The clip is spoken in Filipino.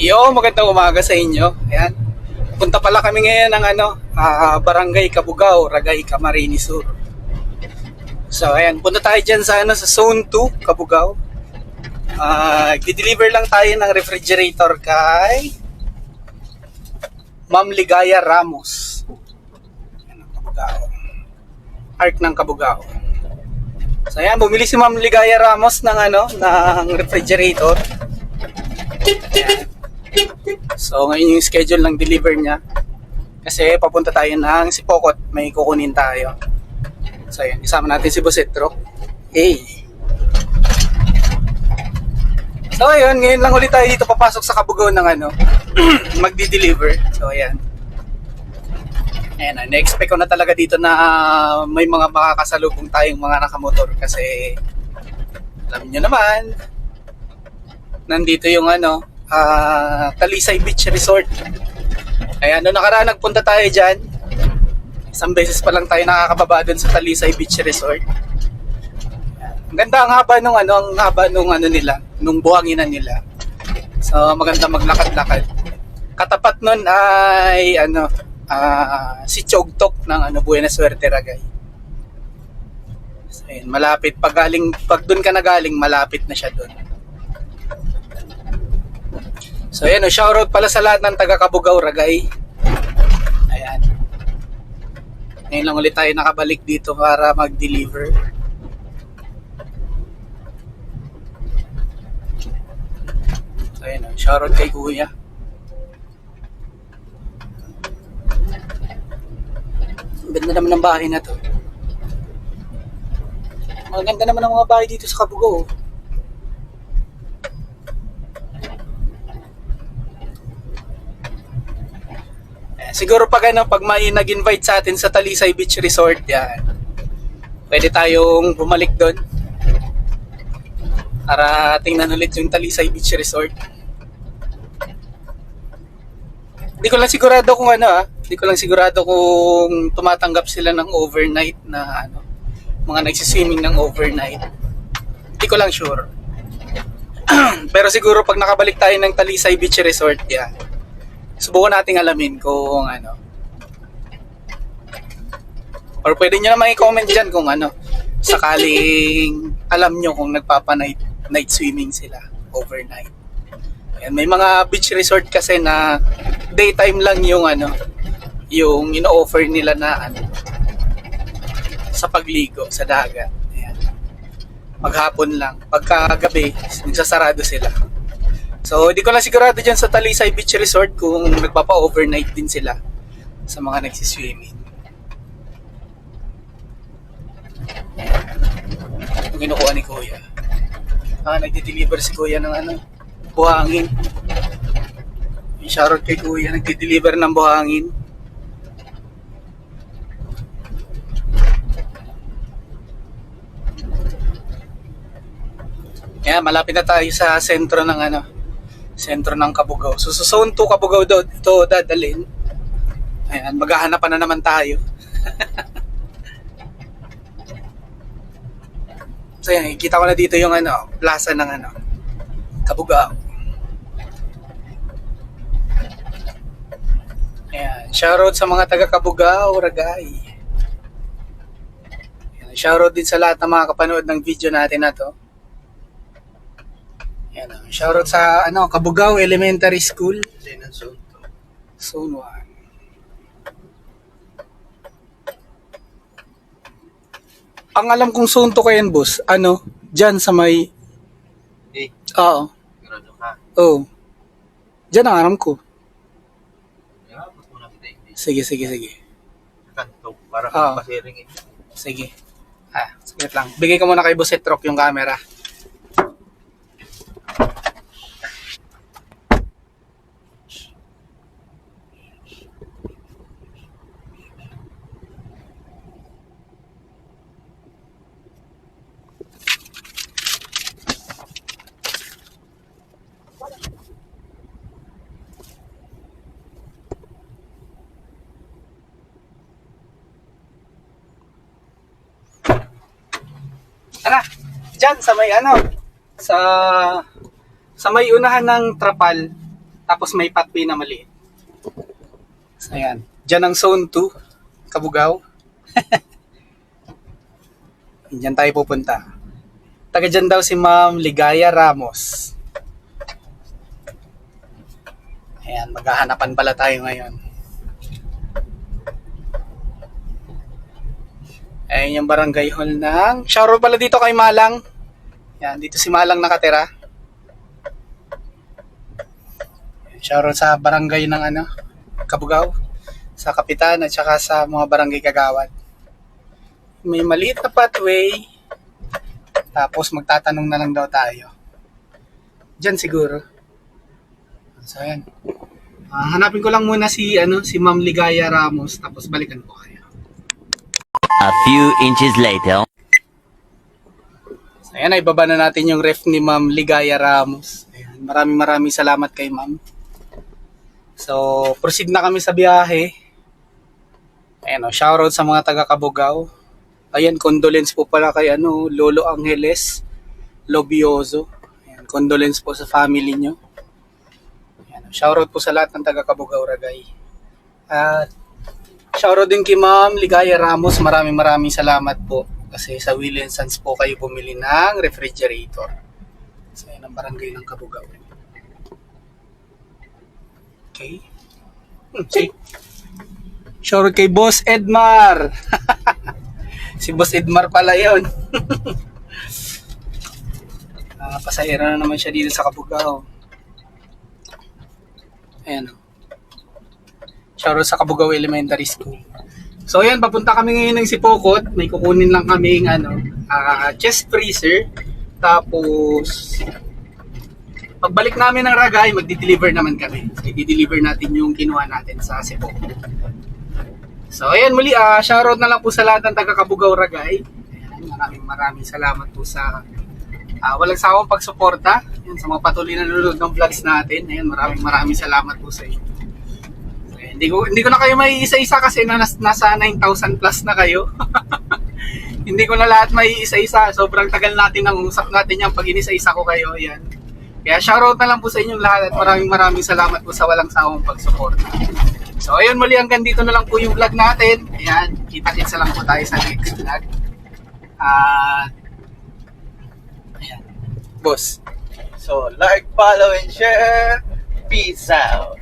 Yo, magandang umaga sa inyo. Ayan. Punta pala kami ngayon ng ano, ah, Barangay Kabugao, Ragay, Camarines Sur. So, ayan, punta tayo dyan sa, ano, sa Zone 2, Kabugao. Ah, deliver lang tayo ng refrigerator kay Ma'am Ligaya Ramos. Ayan, Kabugao. Arc ng Kabugao. So, ayan, bumili si Ma'am Ligaya Ramos ng ano, ng refrigerator. Ayan. So, ngayon yung schedule ng deliver niya. Kasi papunta tayo ng Sipokot. May kukunin tayo. So, yun. Isama natin si Bosetro. Hey! So, ayun. Ngayon lang ulit tayo dito papasok sa Kabugao ng ano, magdi-deliver. So, ayan. Ayan na. Na-expect ko na talaga dito na ah, may mga makakasalubong tayong mga nakamotor. Kasi, alam nyo naman, nandito yung ano, ah, Talisay Beach Resort. Kaya no nakaraan nagpunta tayo dyan, isang beses pa lang tayo nakakababa dun sa Talisay Beach Resort. Ang ganda ang haba nung ano, ang haba nung ano nila, nung buhanginan nila. So maganda maglakad-lakad. Katapat nun ay ano, ah, si Chogtok ng ano Buena Suerte Ragay. So, ayun, malapit pag galing pag doon ka na galing, malapit na siya doon. So ayan, oh, shoutout pala sa lahat ng taga Kabugao, Ragay. Ayan. Ngayon lang ulit tayo nakabalik dito para mag-deliver. So ayan, oh, shoutout kay Kuya. Ganda naman ng bahay na to. Maganda naman ang mga bahay dito sa Kabugao. Siguro pag ano, pag may nag-invite sa atin sa Talisay Beach Resort, yan. Pwede tayong bumalik doon. Para tingnan ulit yung Talisay Beach Resort. Hindi ko lang sigurado kung ano ah. Hindi ko lang sigurado kung tumatanggap sila ng overnight na ano. Mga nagsiswimming ng overnight. Hindi ko lang sure. Pero siguro pag nakabalik tayo ng Talisay Beach Resort, yan subukan nating alamin kung ano. Or pwede nyo naman i-comment dyan kung ano, sakaling alam nyo kung nagpapa-night night swimming sila overnight. Ayan, may mga beach resort kasi na daytime lang yung ano, yung ino-offer nila na ano, sa pagligo sa dagat. Ayan. Maghapon lang. Pagkagabi, nagsasarado sila. So, di ko lang sigurado dyan sa Talisay Beach Resort kung nagpapa-overnight din sila sa mga nagsiswimming. Yung kinukuha ni Kuya. Ah, nagdi-deliver si Kuya ng ano, buhangin. Yung shoutout kay Kuya, nagdi-deliver ng buhangin. Kaya malapit na tayo sa sentro ng ano, sentro ng Kabugao. So sa zone 2 Kabugao daw ito dadalhin. Ayan, maghahanapan na naman tayo. so yan, kita ko na dito yung ano, plaza ng ano, Kabugao. Ayan, shoutout sa mga taga Kabugao, Ragay. Ayan, shoutout din sa lahat ng mga kapanood ng video natin na to. Yan, ah. shoutout sa ano, Kabugao Elementary School, Zone 1. Ang alam kong zone to kayan, boss, ano, dyan sa may, Eh, oo, sigurado ka. oo. Dyan ang alam ko. Kita hindi. Sige, sige, sige. Kanto, para Ah. kung pasiring eh. Sige. Ah, saglit lang. Bigay ko muna kay Boss Etrok yung camera. Tara, dyan sa may ano, sa sa may unahan ng trapal, Tapos may pathway na maliit. So, ayan. Diyan ang zone 2, Kabugaw. Diyan tayo pupunta. Taga dyan daw si Ma'am Ligaya Ramos. Ayan, maghahanapan pala tayo ngayon. Ayan yung barangay hall ng... Shoutout pala dito kay Malang. Yan, dito si Malang nakatira. Shoutout sa barangay ng ano, Kabugaw. Sa kapitan at saka sa mga barangay kagawad. May maliit na pathway. Tapos magtatanong na lang daw tayo. Diyan siguro. So ayan. Ah, hanapin ko lang muna si ano si Ma'am Ligaya Ramos tapos balikan ko kayo. A few inches later. Ayan, ay na natin yung ref ni Ma'am Ligaya Ramos. Ayan, maraming maraming salamat kay Ma'am. So, proceed na kami sa biyahe. Ayan, oh, shoutout sa mga taga Kabugaw. Ayan, condolence po pala kay ano, Lolo Angeles Lobioso. Ayan, condolence po sa family nyo. Ayan, oh, shoutout po sa lahat ng taga Kabugaw Ragay. At Shoutout din kay Ma'am Ligaya Ramos. Maraming maraming salamat po. Kasi sa Will Sons po kayo bumili ng refrigerator. Sa yan ang barangay ng Kabugaw. Okay. Hmm, si Shoutout kay Boss Edmar. si Boss Edmar pala yun. Ah, pasahero na naman siya dito sa Kabugaw. Ayan o. Shoutout sa Kabugaw Elementary School. So ayan, papunta kami ngayon ng Sipokot. May kukunin lang kaming ano, ah, chest freezer. Tapos pagbalik namin ng Ragay, magdi-deliver naman kami. So, i-deliver natin yung kinuha natin sa Sipokot. So ayan muli, ah, shoutout na lang po sa lahat ng taga Kabugaw Ragay. Ayan, maraming maraming salamat po sa ah, walang sawang pagsuporta. Ayan, sa mga patuloy na nanonood ng vlogs natin. Ayan, maraming maraming salamat po sa inyo. Hindi ko hindi ko na kayo may isa-isa kasi na nas, nasa 9,000 plus na kayo. hindi ko na lahat may isa-isa. Sobrang tagal natin nang usap natin yan pag inisa-isa ko kayo. Ayan. Kaya shoutout na lang po sa inyong lahat at maraming maraming salamat po sa walang sawang pagsuporta. So ayun muli hanggang dito na lang po yung vlog natin. Ayan, kita-kitsa lang po tayo sa next vlog. At ayan. Boss. So, like, follow, and share. Peace out.